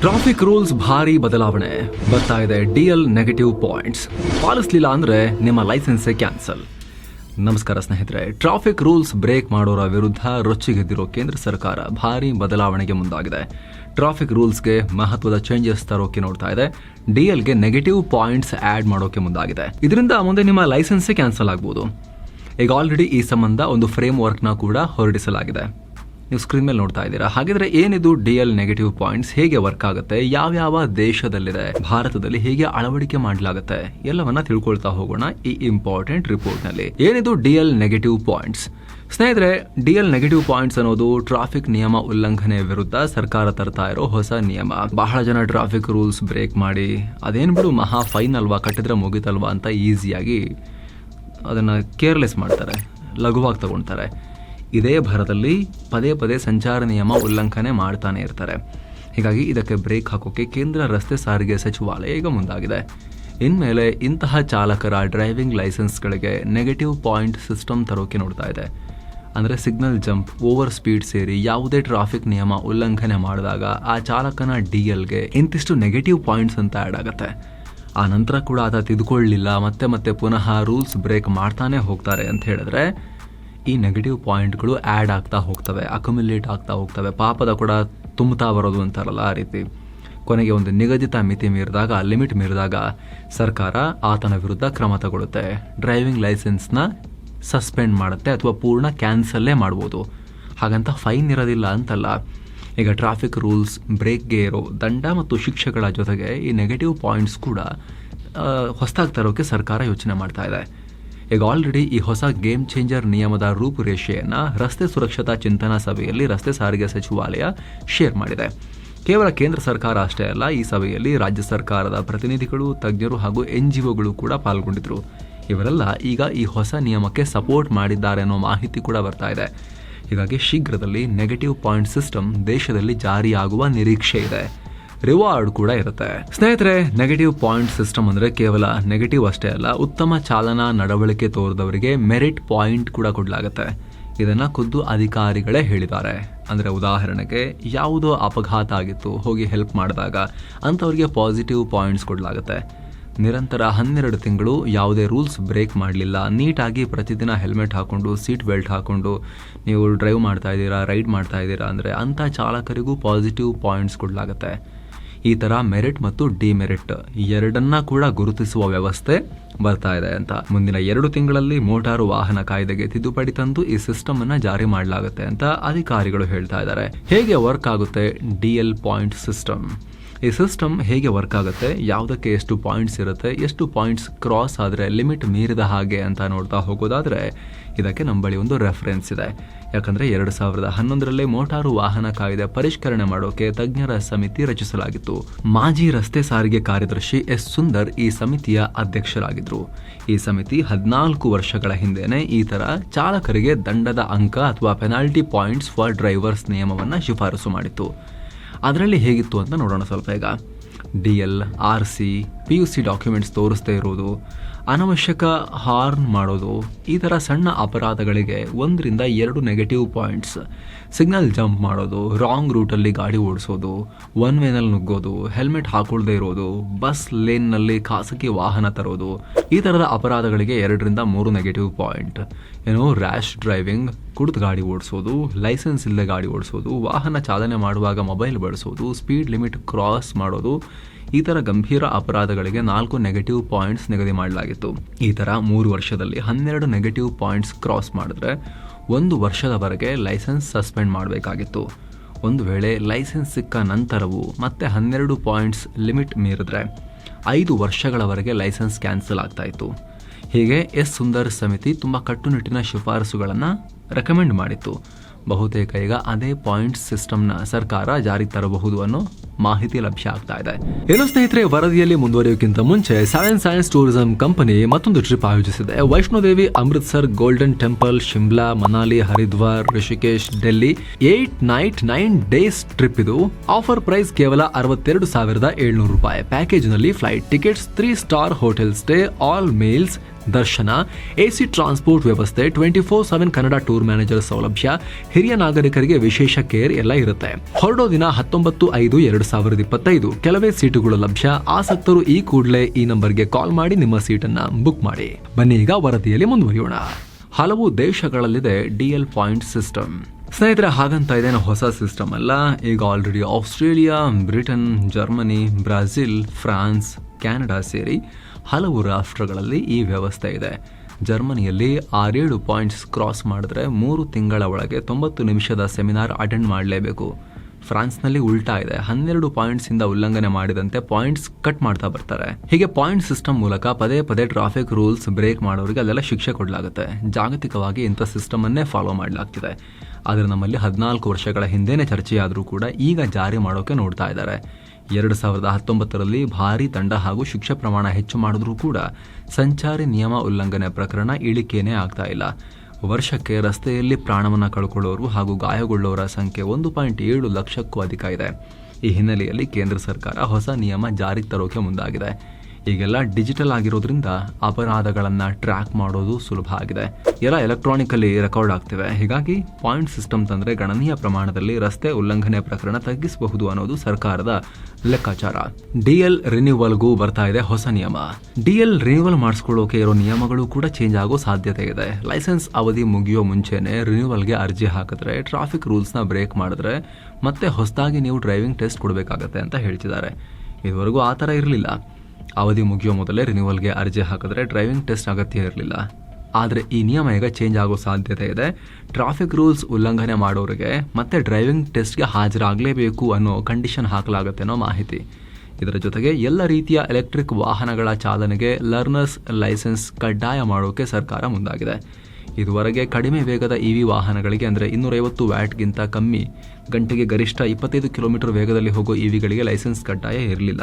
Traffic rules ಭಾರಿ ಬದಲಾವಣೆ. ಬರ್ತಾ ಇದೆ ಡಿಎಲ್ ನೆಗೆಟಿವ್ ಪಾಯಿಂಟ್ಸ್ ಪಾಲಿಸ್ಲಿಲ್ಲ ಅಂದ್ರೆ ನಿಮ್ಮ ಲೈಸೆನ್ಸೇ ಕ್ಯಾನ್ಸಲ್ ನಮಸ್ಕಾರ ಸ್ನೇಹಿತರೆ ಟ್ರಾಫಿಕ್ ರೂಲ್ಸ್ ಬ್ರೇಕ್ ಮಾಡೋರ ವಿರುದ್ಧ ರೊಚ್ಚಿಗೆದ್ದಿರೋ ಕೇಂದ್ರ ಸರ್ಕಾರ ಭಾರಿ ಬದಲಾವಣೆಗೆ ಮುಂದಾಗಿದೆ. ಟ್ರಾಫಿಕ್ ರೂಲ್ಸ್ಗೆ ಮಹತ್ವದ ಚೇಂಜಸ್ ತರೋಕೆ ನೋಡ್ತಾ ಇದೆ. ಡಿಎಲ್ಗೆ ನೆಗೆಟಿವ್ ಪಾಯಿಂಟ್ಸ್ ಆ್ಯಡ್ ಮಾಡೋಕೆ ಮುಂದಾಗಿದೆ. ಇದರಿಂದ ಮುಂದೆ ನಿಮ್ಮ ಲೈಸೆನ್ಸೇ ಕ್ಯಾನ್ಸಲ್ ಆಗ್ಬೋದು. ಈಗ ಆಲ್ರೆಡಿ ಈ ಸಂಬಂಧ ಒಂದು ಫ್ರೇಮ್ ವರ್ಕ್ನ ಕೂಡ ಹೊರಡಿಸಲಾಗಿದೆ. ನೀವು ಸ್ಕ್ರೀನ್ ಮೇಲೆ ನೋಡ್ತಾ ಇದ್ದೀರಾ? ಹಾಗಿದ್ರೆ ಏನಿದು ಡಿ ಎಲ್ ನೆಗೆಟಿವ್ ಪಾಯಿಂಟ್ಸ್ ಹೇಗೆ ವರ್ಕ್ ಆಗುತ್ತೆ? ಯಾವ್ಯಾವ ದೇಶದಲ್ಲಿದೆ? ಭಾರತದಲ್ಲಿ ಹೇಗೆ ಅಳವಡಿಕೆ ಮಾಡಲಾಗುತ್ತೆ? ಎಲ್ಲವನ್ನ ತಿಳ್ಕೊಳ್ತಾ ಹೋಗೋಣ ಈ ಇಂಪಾರ್ಟೆಂಟ್ ರಿಪೋರ್ಟ್ನಲ್ಲಿ. ಏನಿದು ಡಿ ಎಲ್ ನೆಗೆಟಿವ್ ಪಾಯಿಂಟ್ಸ್ ಸ್ನೇಹಿತರೆ ಡಿ ಎಲ್ ನೆಗೆಟಿವ್ ಪಾಯಿಂಟ್ಸ್ ಅನ್ನೋದು ಟ್ರಾಫಿಕ್ ನಿಯಮ ಉಲ್ಲಂಘನೆ ವಿರುದ್ಧ ಸರ್ಕಾರ ತರ್ತಾ ಇರೋ ಹೊಸ ನಿಯಮ. ಬಹಳ ಜನ ಟ್ರಾಫಿಕ್ ರೂಲ್ಸ್ ಬ್ರೇಕ್ ಮಾಡಿ, ಅದೇನ್ ಬಿಡು ಮಹಾ ಫೈನ್ ಅಲ್ವಾ ಕಟ್ಟಿದ್ರೆ ಮುಗಿತಲ್ವಾ? ಅಂತ ಈಸಿಯಾಗಿ ಅದನ್ನು ಕೇರ್ಲೆಸ್ ಮಾಡ್ತಾರೆ, ಲಘುವಾಗಿ ತಗೊಳ್ತಾರೆ ಇದೇ ಭರದಲ್ಲಿ ಪದೇ ಪದೇ ಸಂಚಾರ ನಿಯಮ ಉಲ್ಲಂಘನೆ ಮಾಡ್ತಾನೆ ಇರ್ತಾರೆ. ಹೀಗಾಗಿ ಇದಕ್ಕೆ ಬ್ರೇಕ್ ಹಾಕೋಕೆ ಕೇಂದ್ರ ರಸ್ತೆ ಸಾರಿಗೆ ಸಚಿವಾಲಯ ಈಗ ಮುಂದಾಗಿದೆ. ಇನ್ಮೇಲೆ ಇಂತಹ ಚಾಲಕರ ಡ್ರೈವಿಂಗ್ ಲೈಸೆನ್ಸ್ಗಳಿಗೆ ನೆಗೆಟಿವ್ ಪಾಯಿಂಟ್ ಸಿಸ್ಟಮ್ ತರೋಕೆ ನೋಡ್ತಾ ಇದೆ. ಅಂದರೆ ಸಿಗ್ನಲ್ ಜಂಪ್ ಓವರ್ ಸ್ಪೀಡ್ ಸೇರಿ ಯಾವುದೇ ಟ್ರಾಫಿಕ್ ನಿಯಮ ಉಲ್ಲಂಘನೆ ಮಾಡಿದಾಗ ಆ ಚಾಲಕನ ಡಿ ಎಲ್ಗೆ ಇಂತಿಷ್ಟು ನೆಗೆಟಿವ್ ಪಾಯಿಂಟ್ಸ್ ಅಂತ ಆ್ಯಡ್ ಆಗುತ್ತೆ. ಆ ನಂತರ ಕೂಡ ಆತ ತಿದ್ಕೊಳ್ಳಿಲ್ಲ, ಮತ್ತೆ ಮತ್ತೆ ಪುನಃ ರೂಲ್ಸ್ ಬ್ರೇಕ್ ಮಾಡ್ತಾನೆ ಹೋಗ್ತಾರೆ ಅಂತ ಹೇಳಿದ್ರೆ ಈ ನೆಗೆಟಿವ್ ಪಾಯಿಂಟ್ಗಳು ಆ್ಯಡ್ ಆಗ್ತಾ ಹೋಗ್ತವೆ ಅಕ್ಯುಮುಲೇಟ್ ಆಗ್ತಾ ಹೋಗ್ತವೆ. ಪಾಪದ ಕೂಡ ತುಂಬುತ್ತಾ ಬರೋದು ಅಂತಾರಲ್ಲ ಆ ರೀತಿ. ಕೊನೆಗೆ ಒಂದು ನಿಗದಿತ ಮಿತಿ ಮೀರಿದಾಗ, ಲಿಮಿಟ್ ಮೀರಿದಾಗ ಸರ್ಕಾರ ಆತನ ವಿರುದ್ಧ ಕ್ರಮ ತಗೊಳ್ಳುತ್ತೆ. ಡ್ರೈವಿಂಗ್ ಲೈಸೆನ್ಸ್ನ ಸಸ್ಪೆಂಡ್ ಮಾಡುತ್ತೆ ಅಥವಾ ಪೂರ್ಣ ಕ್ಯಾನ್ಸಲ್ಲೇ ಮಾಡ್ಬೋದು. ಹಾಗಂತ ಫೈನ್ ಇರೋದಿಲ್ಲ ಅಂತಲ್ಲ. ಈಗ ಟ್ರಾಫಿಕ್ ರೂಲ್ಸ್ ಬ್ರೇಕ್ಗೆ ಇರೋ ದಂಡ ಮತ್ತು ಶಿಕ್ಷೆಗಳ ಜೊತೆಗೆ ಈ ನೆಗೆಟಿವ್ ಪಾಯಿಂಟ್ಸ್ ಕೂಡ ಹೊಸದಾಗಿ ತರೋಕ್ಕೆ ಸರ್ಕಾರ ಯೋಚನೆ ಮಾಡ್ತಾ ಇದೆ. ಈಗ ಆಲ್ರೆಡಿ ಈ ಹೊಸ ಗೇಮ್ ಚೇಂಜರ್ ನಿಯಮದ ರೂಪುರೇಷೆಯನ್ನು ರಸ್ತೆ ಸುರಕ್ಷತಾ ಚಿಂತನಾ ಸಭೆಯಲ್ಲಿ ರಸ್ತೆ ಸಾರಿಗೆ ಸಚಿವಾಲಯ ಶೇರ್ ಮಾಡಿದೆ. ಕೇವಲ ಕೇಂದ್ರ ಸರ್ಕಾರ ಅಷ್ಟೇ ಅಲ್ಲ, ಈ ಸಭೆಯಲ್ಲಿ ರಾಜ್ಯ ಸರ್ಕಾರದ ಪ್ರತಿನಿಧಿಗಳು, ತಜ್ಞರು ಹಾಗೂ ಎನ್ ಜಿ ಒಗಳು ಕೂಡ ಪಾಲ್ಗೊಂಡಿದ್ದರು ಇವರೆಲ್ಲ ಈಗ ಈ ಹೊಸ ನಿಯಮಕ್ಕೆ ಸಪೋರ್ಟ್ ಮಾಡಿದ್ದಾರೆ ಅನ್ನೋ ಮಾಹಿತಿ ಕೂಡ ಬರ್ತಾ ಇದೆ. ಹೀಗಾಗಿ ಶೀಘ್ರದಲ್ಲಿ ನೆಗೆಟಿವ್ ಪಾಯಿಂಟ್ ಸಿಸ್ಟಮ್ ದೇಶದಲ್ಲಿ ಜಾರಿಯಾಗುವ ನಿರೀಕ್ಷೆ ಇದೆ. ರಿವಾರ್ಡ್ ಕೂಡ ಇರುತ್ತೆ. ಸ್ನೇಹಿತರೆ ನೆಗೆಟಿವ್ ಪಾಯಿಂಟ್ ಸಿಸ್ಟಮ್ ಅಂದ್ರೆ ಕೇವಲ ನೆಗೆಟಿವ್ ಅಷ್ಟೇ ಅಲ್ಲ, ಉತ್ತಮ ಚಾಲನಾ ನಡವಳಿಕೆ ತೋರಿದವರಿಗೆ ಮೆರಿಟ್ ಪಾಯಿಂಟ್ ಕೂಡ ಕೊಡಲಾಗುತ್ತೆ. ಇದನ್ನ ಖುದ್ದು ಅಧಿಕಾರಿಗಳೇ ಹೇಳಿದ್ದಾರೆ. ಅಂದ್ರೆ ಉದಾಹರಣೆಗೆ, ಯಾವುದೋ ಅಪಘಾತ ಆಗಿತ್ತು, ಹೋಗಿ ಹೆಲ್ಪ್ ಮಾಡಿದಾಗ ಅಂಥವ್ರಿಗೆ ಪಾಸಿಟಿವ್ ಪಾಯಿಂಟ್ಸ್ ಕೊಡಲಾಗುತ್ತೆ. ನಿರಂತರ ಹನ್ನೆರಡು ತಿಂಗಳು ಯಾವುದೇ ರೂಲ್ಸ್ ಬ್ರೇಕ್ ಮಾಡಲಿಲ್ಲ, ನೀಟಾಗಿ ಪ್ರತಿದಿನ ಹೆಲ್ಮೆಟ್ ಹಾಕೊಂಡು ಸೀಟ್ ಬೆಲ್ಟ್ ಹಾಕೊಂಡು, ನೀವು ಡ್ರೈವ್ ಮಾಡ್ತಾ ಇದ್ದೀರಾ ರೈಡ್ ಮಾಡ್ತಾ ಇದ್ದೀರಾ, ಅಂದರೆ ಅಂಥ ಚಾಲಕರಿಗೂ ಪಾಸಿಟಿವ್ ಪಾಯಿಂಟ್ಸ್ ಕೊಡಲಾಗುತ್ತೆ. ಈ ತರ ಮೆರಿಟ್ ಮತ್ತು ಡಿಮೆರಿಟ್ ಎರಡನ್ನ ಕೂಡ ಗುರುತಿಸುವ ವ್ಯವಸ್ಥೆ ಬರ್ತಾ ಇದೆ ಅಂತ. ಮುಂದಿನ ಎರಡು ತಿಂಗಳಲ್ಲಿ ಮೋಟಾರು ವಾಹನ ಕಾಯ್ದೆಗೆ ತಿದ್ದುಪಡಿ ತಂದು ಈ ಸಿಸ್ಟಮ್ ಅನ್ನ ಜಾರಿ ಮಾಡಲಾಗುತ್ತೆ ಅಂತ ಅಧಿಕಾರಿಗಳು ಹೇಳ್ತಾ ಇದ್ದಾರೆ. ಹೇಗೆ ವರ್ಕ್ ಆಗುತ್ತೆ ಡಿಎಲ್ ಪಾಯಿಂಟ್ ಸಿಸ್ಟಮ್ ಈ ಸಿಸ್ಟಮ್ ಹೇಗೆ ವರ್ಕ್ ಆಗುತ್ತೆ, ಯಾವುದಕ್ಕೆ ಎಷ್ಟು ಪಾಯಿಂಟ್ಸ್ ಇರುತ್ತೆ, ಎಷ್ಟು ಪಾಯಿಂಟ್ಸ್ ಕ್ರಾಸ್ ಆದರೆ ಲಿಮಿಟ್ ಮೀರಿದ ಹಾಗೆ ಅಂತ ನೋಡ್ತಾ ಹೋಗೋದಾದ್ರೆ, ಇದಕ್ಕೆ ನಮ್ಮ ಬಳಿ ಒಂದು ರೆಫರೆನ್ಸ್ ಇದೆ. ಯಾಕಂದರೆ ಎರಡು ಸಾವಿರದ ಹನ್ನೊಂದರಲ್ಲಿ ಮೋಟಾರು ವಾಹನ ಕಾಯ್ದೆ ಪರಿಷ್ಕರಣೆ ಮಾಡೋಕೆ ತಜ್ಞರ ಸಮಿತಿ ರಚಿಸಲಾಗಿತ್ತು. ಮಾಜಿ ರಸ್ತೆ ಸಾರಿಗೆ ಕಾರ್ಯದರ್ಶಿ ಎಸ್. ಸುಂದರ್ ಈ ಸಮಿತಿಯ ಅಧ್ಯಕ್ಷರಾಗಿದ್ದರು ಈ ಸಮಿತಿ ಹದಿನಾಲ್ಕು ವರ್ಷಗಳ ಹಿಂದೆನೆ ಈ ಥರ ಚಾಲಕರಿಗೆ ದಂಡದ ಅಂಕ ಅಥವಾ ಪೆನಾಲ್ಟಿ ಪಾಯಿಂಟ್ಸ್ ಫಾರ್ ಡ್ರೈವರ್ಸ್ ನಿಯಮವನ್ನು ಶಿಫಾರಸು ಮಾಡಿತ್ತು. ಅದರಲ್ಲಿ ಹೇಗಿತ್ತು ಅಂತ ನೋಡೋಣ ಸ್ವಲ್ಪ ಈಗ. D L R C P U C documents ತೋರಿಸ್ತಾ ಇರೋದು. ಅನವಶ್ಯಕ ಹಾರ್ನ್ ಮಾಡೋದು ಈ ಥರ ಸಣ್ಣ ಅಪರಾಧಗಳಿಗೆ ಒಂದರಿಂದ ಎರಡು ನೆಗೆಟಿವ್ ಪಾಯಿಂಟ್ಸ್ ಸಿಗ್ನಲ್ ಜಂಪ್ ಮಾಡೋದು ರಾಂಗ್ ರೂಟಲ್ಲಿ ಗಾಡಿ ಓಡಿಸೋದು ಒನ್ ವೇನಲ್ಲಿ ನುಗ್ಗೋದು ಹೆಲ್ಮೆಟ್ ಹಾಕೊಳ್ದೇ ಇರೋದು ಬಸ್ ಲೇನ್ನಲ್ಲಿ ಖಾಸಗಿ ವಾಹನ ತರೋದು, ಈ ಥರದ ಅಪರಾಧಗಳಿಗೆ ಎರಡರಿಂದ ಮೂರು ನೆಗೆಟಿವ್ ಪಾಯಿಂಟ್ ಏನು ರ್ಯಾಶ್ ಡ್ರೈವಿಂಗ್ ಕುಡಿದು ಗಾಡಿ ಓಡಿಸೋದು ಲೈಸೆನ್ಸ್ ಇಲ್ಲದೆ ಗಾಡಿ ಓಡಿಸೋದು, ವಾಹನ ಚಾಲನೆ ಮಾಡುವಾಗ ಮೊಬೈಲ್ ಬಳಸೋದು ಸ್ಪೀಡ್ ಲಿಮಿಟ್ ಕ್ರಾಸ್ ಮಾಡೋದು ಈ ಥರ ಗಂಭೀರ ಅಪರಾಧಗಳಿಗೆ ನಾಲ್ಕು ನೆಗೆಟಿವ್ ಪಾಯಿಂಟ್ಸ್ ನಿಗದಿ ಮಾಡಲಾಗಿತ್ತು. ಈ ಥರ ಮೂರು ವರ್ಷದಲ್ಲಿ ಹನ್ನೆರಡು ನೆಗೆಟಿವ್ ಪಾಯಿಂಟ್ಸ್ ಕ್ರಾಸ್ ಮಾಡಿದ್ರೆ ಒಂದು ವರ್ಷದವರೆಗೆ ಲೈಸೆನ್ಸ್ ಸಸ್ಪೆಂಡ್ ಮಾಡಬೇಕಾಗಿತ್ತು. ಒಂದು ವೇಳೆ ಲೈಸೆನ್ಸ್ ಸಿಕ್ಕ ನಂತರವೂ ಮತ್ತೆ ಹನ್ನೆರಡು ಪಾಯಿಂಟ್ಸ್ ಲಿಮಿಟ್ ಮೀರಿದ್ರೆ ಐದು ವರ್ಷಗಳವರೆಗೆ ಲೈಸೆನ್ಸ್ ಕ್ಯಾನ್ಸಲ್ ಆಗ್ತಾ ಇತ್ತು. ಹೀಗೆ ಎಸ್ ಸುಂದರ್ ಸಮಿತಿ ತುಂಬ ಕಟ್ಟುನಿಟ್ಟಿನ ಶಿಫಾರಸುಗಳನ್ನು ರೆಕಮೆಂಡ್ ಮಾಡಿತ್ತು. ಬಹುತೇಕ ಈಗ ಅದೇ ಪಾಯಿಂಟ್ ಸಿಸ್ಟಮ್ನ ಸರ್ಕಾರ ಜಾರಿಗೆ ತರಬಹುದು ಅನ್ನೋ ಮಾಹಿತಿ ಲಭ್ಯ ಆಗ್ತಾ ಇದೆ. ಏನು ಸ್ನೇಹಿತರೆ, ವರದಿಯಲ್ಲಿ ಮುಂದುವರಿಯೋಕ್ಕಿಂತ ಮುಂಚೆ ಸೈನ್ಸ್ ಸೈನ್ಸ್ ಟೂರಿಸಂ ಕಂಪನಿ ಮತ್ತೊಂದು ಟ್ರಿಪ್ ಆಯೋಜಿಸಿದೆ. Vaishnodevi, Amritsar golden temple Shimla Manali Haridwar Rishikesh Delhi eight night nine days trip ಇದು. ಆಫರ್ ಪ್ರೈಸ್ ಕೇವಲ ಅರವತ್ತೆರಡು ಸಾವಿರದ ಏಳ್ನೂರು ರೂಪಾಯಿ. ಪ್ಯಾಕೇಜ್ನಲ್ಲಿ flight tickets three star hotel stay all meals ದರ್ಶನ, ಎಸಿ ಟ್ರಾನ್ಸ್ಪೋರ್ಟ್ ವ್ಯವಸ್ಥೆ twenty four seven Kannada tour manager ಸೌಲಭ್ಯ, ಹಿರಿಯ ನಾಗರಿಕರಿಗೆ ವಿಶೇಷ ಕೇರ್ ಎಲ್ಲ ಇರುತ್ತೆ. ಹೊರಡೋ ದಿನ ಹತ್ತೊಂಬತ್ತು ಐದು ಎರಡು ಸಾವಿರದ ಇಪ್ಪತ್ತೈದು. ಕೆಲವೇ ಸೀಟುಗಳು ಲಭ್ಯ. ಆಸಕ್ತರು ಈ ಕೂಡಲೇ ಈ ನಂಬರ್ಗೆ ಕಾಲ್ ಮಾಡಿ ನಿಮ್ಮ ಸೀಟನ್ನು ಬುಕ್ ಮಾಡಿ. ಬನ್ನಿ ಈಗ ವರದಿಯಲ್ಲಿ ಮುಂದುವರಿಯೋಣ. ಹಲವು ದೇಶಗಳಲ್ಲಿದೆ ಡಿಎಲ್ ಪಾಯಿಂಟ್ ಸಿಸ್ಟಮ್. ಸ್ನೇಹಿತರೆ, ಹಾಗಂತ ಇದೇನು ಹೊಸ ಸಿಸ್ಟಮ್ ಅಲ್ಲ. ಈಗ already Australia, Britain, Germany, Brazil, France Canada ಸೇರಿ ಹಲವು ರಾಷ್ಟ್ರಗಳಲ್ಲಿ ಈ ವ್ಯವಸ್ಥೆ ಇದೆ. ಜರ್ಮನಿಯಲ್ಲಿ ಆರೇಳು ಪಾಯಿಂಟ್ಸ್ ಕ್ರಾಸ್ ಮಾಡಿದ್ರೆ ಮೂರು ತಿಂಗಳ ಒಳಗೆ ತೊಂಬತ್ತು ನಿಮಿಷದ ಸೆಮಿನಾರ್ ಅಟೆಂಡ್ ಮಾಡಲೇಬೇಕು. ಫ್ರಾನ್ಸ್ನಲ್ಲಿ ಉಲ್ಟಾ ಇದೆ. ಹನ್ನೆರಡು ಪಾಯಿಂಟ್ಸ್ ಇಂದ ಉಲ್ಲಂಘನೆ ಮಾಡಿದಂತೆ ಪಾಯಿಂಟ್ಸ್ ಕಟ್ ಮಾಡ್ತಾ ಬರ್ತಾರೆ. ಹೀಗೆ ಪಾಯಿಂಟ್ ಸಿಸ್ಟಮ್ ಮೂಲಕ ಪದೇ ಪದೇ ಟ್ರಾಫಿಕ್ ರೂಲ್ಸ್ ಬ್ರೇಕ್ ಮಾಡೋರಿಗೆ ಅದೆಲ್ಲ ಶಿಕ್ಷೆ ಕೊಡಲಾಗುತ್ತೆ. ಜಾಗತಿಕವಾಗಿ ಇಂಥ ಸಿಸ್ಟಮನ್ನೇ ಫಾಲೋ ಮಾಡಲಾಗ್ತಿದೆ. ಆದರೆ ನಮ್ಮಲ್ಲಿ ಹದಿನಾಲ್ಕು ವರ್ಷಗಳ ಹಿಂದೆನೇ ಚರ್ಚೆಯಾದರೂ ಕೂಡ ಈಗ ಜಾರಿ ಮಾಡೋಕೆ ನೋಡ್ತಾ ಇದ್ದಾರೆ. ಎರಡು ಸಾವಿರದ ಹತ್ತೊಂಬತ್ತರಲ್ಲಿ ಭಾರಿ ತಂಡ ಹಾಗೂ ಶಿಕ್ಷೆ ಪ್ರಮಾಣ ಹೆಚ್ಚು ಮಾಡಿದ್ರೂ ಕೂಡ ಸಂಚಾರಿ ನಿಯಮ ಉಲ್ಲಂಘನೆ ಪ್ರಕರಣ ಇಳಿಕೆಯೇ ಆಗ್ತಾ ಇಲ್ಲ. ವರ್ಷಕ್ಕೆ ರಸ್ತೆಯಲ್ಲಿ ಪ್ರಾಣವನ್ನು ಕಳ್ಕೊಳ್ಳೋರು ಹಾಗೂ ಗಾಯಗೊಳ್ಳೋರ ಸಂಖ್ಯೆ ಒಂದು ಪಾಯಿಂಟ್ ಏಳು ಲಕ್ಷಕ್ಕೂ ಅಧಿಕ ಇದೆ. ಈ ಹಿನ್ನೆಲೆಯಲ್ಲಿ ಕೇಂದ್ರ ಸರ್ಕಾರ ಹೊಸ ನಿಯಮ ಜಾರಿಗೆ ತರೋಕೆ ಮುಂದಾಗಿದೆ. ಈಗೆಲ್ಲ ಡಿಜಿಟಲ್ ಆಗಿರೋದ್ರಿಂದ ಅಪರಾಧಗಳನ್ನು ಟ್ರ್ಯಾಕ್ ಮಾಡೋದು ಸುಲಭ ಆಗಿದೆ. ಎಲ್ಲ ಎಲೆಕ್ಟ್ರಾನಿಕಲ್ಲಿ ರೆಕಾರ್ಡ್ ಆಗ್ತಿವೆ. ಹೀಗಾಗಿ ಪಾಯಿಂಟ್ ಸಿಸ್ಟಮ್ ತಂದ್ರೆ ಗಣನೀಯ ಪ್ರಮಾಣದಲ್ಲಿ ರಸ್ತೆ ಉಲ್ಲಂಘನೆ ಪ್ರಕರಣ ತಗ್ಗಿಸಬಹುದು ಅನ್ನೋದು ಸರ್ಕಾರದ ಲೆಕ್ಕಾಚಾರ. ಡಿಎಲ್ ರಿನ್ಯೂವಲ್ಗೂ ಬರ್ತಾ ಇದೆ ಹೊಸ ನಿಯಮ. ಡಿಎಲ್ ರಿನ್ಯೂವಲ್ ಮಾಡಿಸ್ಕೊಳ್ಳೋಕೆ ಇರೋ ನಿಯಮಗಳು ಕೂಡ ಚೇಂಜ್ ಆಗೋ ಸಾಧ್ಯತೆ ಇದೆ. ಲೈಸೆನ್ಸ್ ಅವಧಿ ಮುಗಿಯೋ ಮುಂಚೆನೆ ರಿನ್ಯೂವಲ್ಗೆ ಅರ್ಜಿ ಹಾಕಿದ್ರೆ ಟ್ರಾಫಿಕ್ ರೂಲ್ಸ್ನ ಬ್ರೇಕ್ ಮಾಡಿದ್ರೆ ಮತ್ತೆ ಹೊಸದಾಗಿ ನೀವು ಡ್ರೈವಿಂಗ್ ಟೆಸ್ಟ್ ಕೊಡಬೇಕಾಗತ್ತೆ ಅಂತ ಹೇಳ್ತಿದ್ದಾರೆ. ಇದುವರೆಗೂ ಆ ಥರ ಇರಲಿಲ್ಲ. ಅವಧಿ ಮುಗಿಯೋ ಮೊದಲೇ ರಿನ್ಯೂವಲ್ಗೆ ಅರ್ಜಿ ಹಾಕಿದ್ರೆ ಡ್ರೈವಿಂಗ್ ಟೆಸ್ಟ್ ಅಗತ್ಯ ಇರಲಿಲ್ಲ. ಆದರೆ ಈ ನಿಯಮ ಈಗ ಚೇಂಜ್ ಆಗೋ ಸಾಧ್ಯತೆ ಇದೆ. ಟ್ರಾಫಿಕ್ ರೂಲ್ಸ್ ಉಲ್ಲಂಘನೆ ಮಾಡೋರಿಗೆ ಮತ್ತೆ ಡ್ರೈವಿಂಗ್ ಟೆಸ್ಟ್ಗೆ ಹಾಜರಾಗಲೇಬೇಕು ಅನ್ನೋ ಕಂಡೀಷನ್ ಹಾಕಲಾಗುತ್ತೆ ಅನ್ನೋ ಮಾಹಿತಿ. ಇದರ ಜೊತೆಗೆ ಎಲ್ಲ ರೀತಿಯ ಎಲೆಕ್ಟ್ರಿಕ್ ವಾಹನಗಳ ಚಾಲನೆಗೆ ಲರ್ನರ್ಸ್ ಲೈಸೆನ್ಸ್ ಕಡ್ಡಾಯ ಮಾಡೋಕೆ ಸರ್ಕಾರ ಮುಂದಾಗಿದೆ. ಇದುವರೆಗೆ ಕಡಿಮೆ ವೇಗದ ಇ ವಿ ವಾಹನಗಳಿಗೆ ಅಂದರೆ ಇನ್ನೂರೈವತ್ತು ವ್ಯಾಟ್ಗಿಂತ ಕಮ್ಮಿ ಗಂಟೆಗೆ ಗರಿಷ್ಠ ಇಪ್ಪತ್ತೈದು ಕಿಲೋಮೀಟರ್ ವೇಗದಲ್ಲಿ ಹೋಗೋ ಇವಿಗಳಿಗೆ ಲೈಸೆನ್ಸ್ ಕಡ್ಡಾಯ ಇರಲಿಲ್ಲ.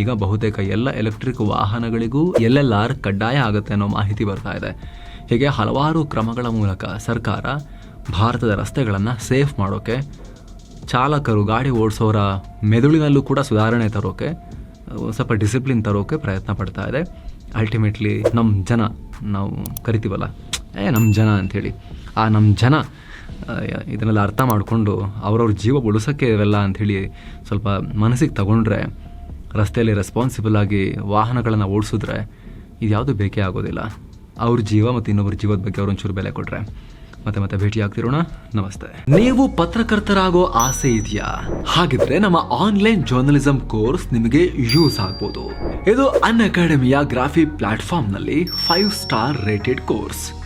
ಈಗ ಬಹುತೇಕ ಎಲ್ಲ ಎಲೆಕ್ಟ್ರಿಕ್ ವಾಹನಗಳಿಗೂ ಎಲ್ ಆರ್ ಕಡ್ಡಾಯ ಆಗುತ್ತೆ ಅನ್ನೋ ಮಾಹಿತಿ ಬರ್ತಾ ಇದೆ. ಹೀಗೆ ಹಲವಾರು ಕ್ರಮಗಳ ಮೂಲಕ ಸರ್ಕಾರ ಭಾರತದ ರಸ್ತೆಗಳನ್ನು ಸೇಫ್ ಮಾಡೋಕೆ, ಚಾಲಕರು ಗಾಡಿ ಓಡಿಸೋರ ಮೆದುಳಿನಲ್ಲೂ ಕೂಡ ಸುಧಾರಣೆ ತರೋಕೆ, ಸ್ವಲ್ಪ ಡಿಸಿಪ್ಲಿನ್ ತರೋಕೆ ಪ್ರಯತ್ನ ಪಡ್ತಾ ಇದೆ. ಅಲ್ಟಿಮೇಟ್ಲಿ ನಮ್ಮ ಜನ, ನಾವು ಕರಿತೀವಲ್ಲ, ಏ ನಮ್ಮ ಜನ ಅಂಥೇಳಿ, ಆ ನಮ್ಮ ಜನ ಇದನ್ನೆಲ್ಲ ಅರ್ಥ ಮಾಡಿಕೊಂಡು ಅವ್ರವ್ರ ಜೀವ ಉಳಿಸೋಕ್ಕೆ ಇವೆಲ್ಲ ಅಂಥೇಳಿ ಸ್ವಲ್ಪ ಮನಸ್ಸಿಗೆ ತಗೊಂಡ್ರೆ ರಸ್ತೆಯಲ್ಲಿ ರೆಸ್ಪಾನ್ಸಿಬಲ್ ಆಗಿ ವಾಹನಗಳನ್ನು ಓಡಿಸಿದ್ರೆ ಇದ್ಯಾವುದು ಬೇಕೇ ಆಗೋದಿಲ್ಲ. ಅವ್ರ ಜೀವ ಮತ್ತು ಇನ್ನೊಬ್ಬರ ಜೀವದ ಬಗ್ಗೆ ಅವ್ರೊಂಚೂರು ಬೆಲೆ ಕೊಟ್ಟರೆ ಮತ್ತೆ ಮತ್ತೆ ಭೇಟಿ ಆಗ್ತಿರೋಣ. ನಮಸ್ತೆ. ನೀವು ಪತ್ರಕರ್ತರಾಗೋ ಆಸೆ ಇದೆಯಾ? ಹಾಗಿದ್ರೆ ನಮ್ಮ ಆನ್ಲೈನ್ ಜರ್ನಲಿಸಂ ಕೋರ್ಸ್ ನಿಮಗೆ ಯೂಸ್ ಆಗ್ಬೋದು. ಇದು ಅನ್ ಅಕಾಡೆಮಿಯ ಗ್ರಾಫಿ ಪ್ಲಾಟ್ಫಾರ್ಮ್ನಲ್ಲಿ ಫೈವ್ ಸ್ಟಾರ್ ರೇಟೆಡ್ ಕೋರ್ಸ್